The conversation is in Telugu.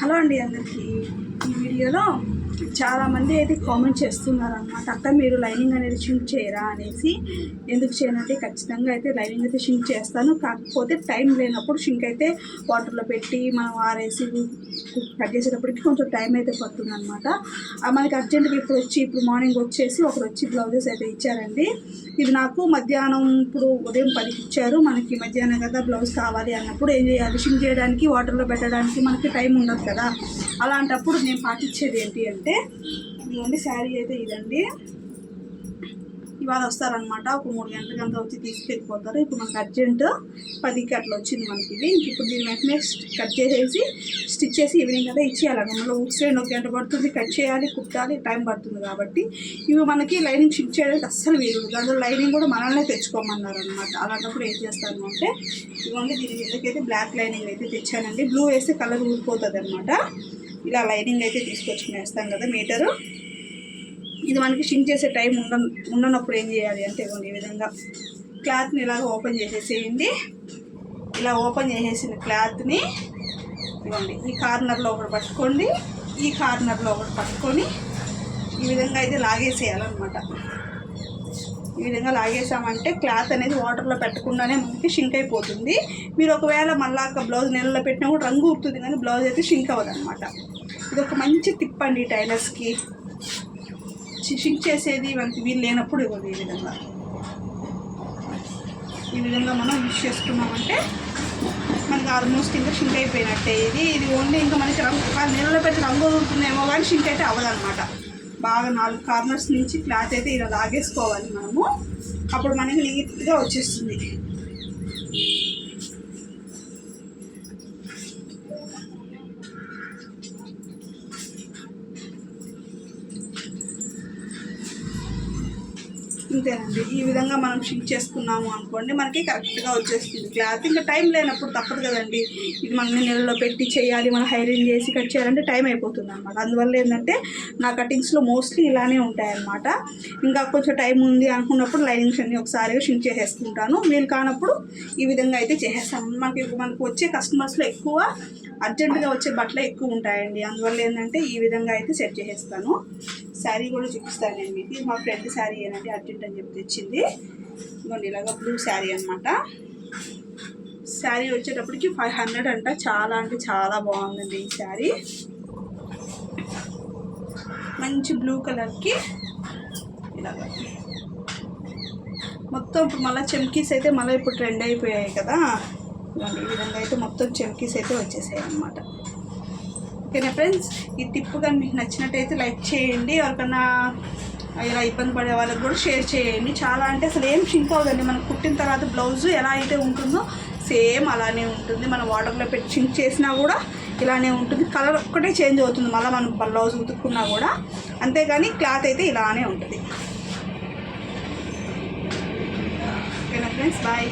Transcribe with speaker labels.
Speaker 1: హలో అండి అందరికీ. ఈ వీడియోలో చాలామంది అయితే కామెంట్ చేస్తున్నారు అనమాట అక్క మీరు లైనింగ్ అనేది షింక్ చేయరా? అనేసి. ఎందుకు చేయనంటే ఖచ్చితంగా అయితే లైనింగ్ అయితే షింక్ చేస్తాను. కాకపోతే టైం లేనప్పుడు షింక్ అయితే వాటర్లో పెట్టి మనం ఆరేసి కట్ చేసేటప్పటికి కొంచెం టైం అయితే పడుతుంది అనమాట మనకి అర్జెంటుగా ఇప్పుడు వచ్చి ఇప్పుడు మార్నింగ్ వచ్చేసి ఒకరు వచ్చి బ్లౌజెస్ అయితే ఇచ్చారండి. ఇది నాకు మధ్యాహ్నం ఇప్పుడు ఉదయం పదికి ఇచ్చారు. మనకి మధ్యాహ్నం కదా బ్లౌజ్ కావాలి అన్నప్పుడు ఏం చేయాలి? షింక్ చేయడానికి వాటర్లో పెట్టడానికి మనకి టైం ఉండదు కదా. అలాంటప్పుడు నేను పాటించేది ఏంటి అంటే ఇదిగోండి శారీ అయితే ఇదండి. ఇవాళ వస్తారనమాట ఒక మూడు గంటలకంతా వచ్చి తీసుకెళ్ళిపోతారు. ఇప్పుడు మనకు అర్జెంట్ పదికి అట్లా వచ్చింది మనకి ఇది. ఇప్పుడు దీన్ని వెంటనే కట్ చేసేసి స్టిచ్ చేసి ఈవినింగ్ కదా ఇచ్చేయాలి. మనలో ఉక్సేన్ ఒక గంట పడుతుంది. కట్ చేయాలి కుట్టాలి టైం పడుతుంది కాబట్టి. ఇవి మనకి లైనింగ్ స్టిచ్ చేయడానికి అస్సలు వీలు దాంట్లో లైనింగ్ కూడా మనల్నే తెచ్చుకోమన్నారు అనమాట అలాంటప్పుడు ఏం చేస్తాను అంటే ఇవన్నీ దీని మీదకైతే బ్లాక్ లైనింగ్ అయితే తెచ్చానండి. బ్లూ వేస్తే కలర్ ఊరిపోతుంది అనమాట ఇలా లైనింగ్ అయితే తీసుకొచ్చి వేస్తాం కదా మీటరు. ఇది మనకి షింక్ చేసే టైం ఉండ ఉండనప్పుడు ఏం చేయాలి అంటే ఈ విధంగా క్లాత్ని ఇలాగ ఓపెన్ చేసేసేయండి. ఇలా ఓపెన్ చేసేసిన క్లాత్ని ఇవ్వండి ఈ కార్నర్లో ఒకటి పట్టుకోండి. ఈ కార్నర్లో ఒకటి పట్టుకొని ఈ విధంగా అయితే లాగేసేయాలన్నమాట. ఈ విధంగా లాగేసామంటే క్లాత్ అనేది వాటర్లో పెట్టకుండానే మనకి షింక్ అయిపోతుంది. మీరు ఒకవేళ మళ్ళా బ్లౌజ్ నీళ్ళలో పెట్టినా కూడా రంగు ఉడుతుంది కానీ బ్లౌజ్ అయితే షింక్ అవ్వదు అనమాట ఇది ఒక మంచి టిప్ అండి టైలర్స్కి. షింక్ చేసేది మనకి వీలు లేనప్పుడు ఇవ్వదు ఈ విధంగా. ఈ విధంగా మనం యూజ్ చేసుకున్నామంటే మనకి ఆల్మోస్ట్ ఇంకా షింక్ అయిపోయినట్టే. ఇది ఇది ఓన్లీ ఇంకా మనకి రంగు నీళ్ళలో పెట్టి రంగు ఉంటుందేమో కానీ షింక్ అయితే అవ్వదనమాట బాగా నాలుగు కార్నర్స్ నుంచి క్లాత్ అయితే ఇలా లాగేసుకోవాలి మనము. అప్పుడు మనకి నీట్గా వచ్చేస్తుంది. ఇంతేనండి ఈ విధంగా మనం షిఫ్ట్ చేసుకున్నాము అనుకోండి మనకి కరెక్ట్గా వచ్చేస్తుంది. క్లాత్ ఇంకా టైం లేనప్పుడు తప్పదు కదండి. ఇది మనం నీళ్ళలో పెట్టి చేయాలి మనం హైరింగ్ చేసి కట్ చేయాలంటే టైం అయిపోతుంది అనమాట అందువల్ల ఏంటంటే నా కటింగ్స్లో మోస్ట్లీ ఇలానే ఉంటాయన్నమాట. ఇంకా కొంచెం టైం ఉంది అనుకున్నప్పుడు లైనింగ్స్ అన్ని ఒకసారిగా షిఫ్ట్ చేసేసుకుంటాను. వీలు కానప్పుడు ఈ విధంగా అయితే చేసేస్తాను. మనకి మనకు వచ్చే కస్టమర్స్లో ఎక్కువ అర్జెంటుగా వచ్చే బట్టలు ఎక్కువ ఉంటాయండి. అందువల్ల ఏంటంటే ఈ విధంగా అయితే సెట్ చేసేస్తాను. శారీ కూడా చూపిస్తానండి ఇది మా ఫ్రెండ్ శారీ ఏనండి అర్జెంట్ అని చెప్పి తెచ్చింది. ఇదిగోండి ఇలాగ బ్లూ శారీ అనమాట శారీ వచ్చేటప్పటికి ఫైవ్ హండ్రెడ్ అంట. చాలా అంటే చాలా బాగుందండి ఈ శారీ. మంచి బ్లూ కలర్కి ఇలాగ. మొత్తం ఇప్పుడు మళ్ళీ చెమ్కీస్ అయితే మళ్ళీ ఇప్పుడు ట్రెండ్ అయిపోయాయి కదా. ఈ విధంగా అయితే మొత్తం చెమ్కీస్ అయితే వచ్చేసాయి అనమాట ఓకేనా ఫ్రెండ్స్? ఈ టిప్ కానీ మీకు నచ్చినట్టయితే లైక్ చేయండి. ఎవరికన్నా ఇలా ఇబ్బంది పడే వాళ్ళకి కూడా షేర్ చేయండి. చాలా అంటే అసలు ఏం షింక్ అవ్వదండి. మనం కుట్టిన తర్వాత బ్లౌజ్ ఎలా అయితే ఉంటుందో సేమ్ అలానే ఉంటుంది. మనం వాటర్లో పెట్టి షింక్ చేసినా కూడా ఇలానే ఉంటుంది. కలర్ ఒక్కటే చేంజ్ అవుతుంది. మళ్ళీ మనం బ్లౌజ్ ఉతుక్కున్నా కూడా. అంతేగాని క్లాత్ అయితే ఇలానే ఉంటుంది. ఓకేనా ఫ్రెండ్స్? బాయ్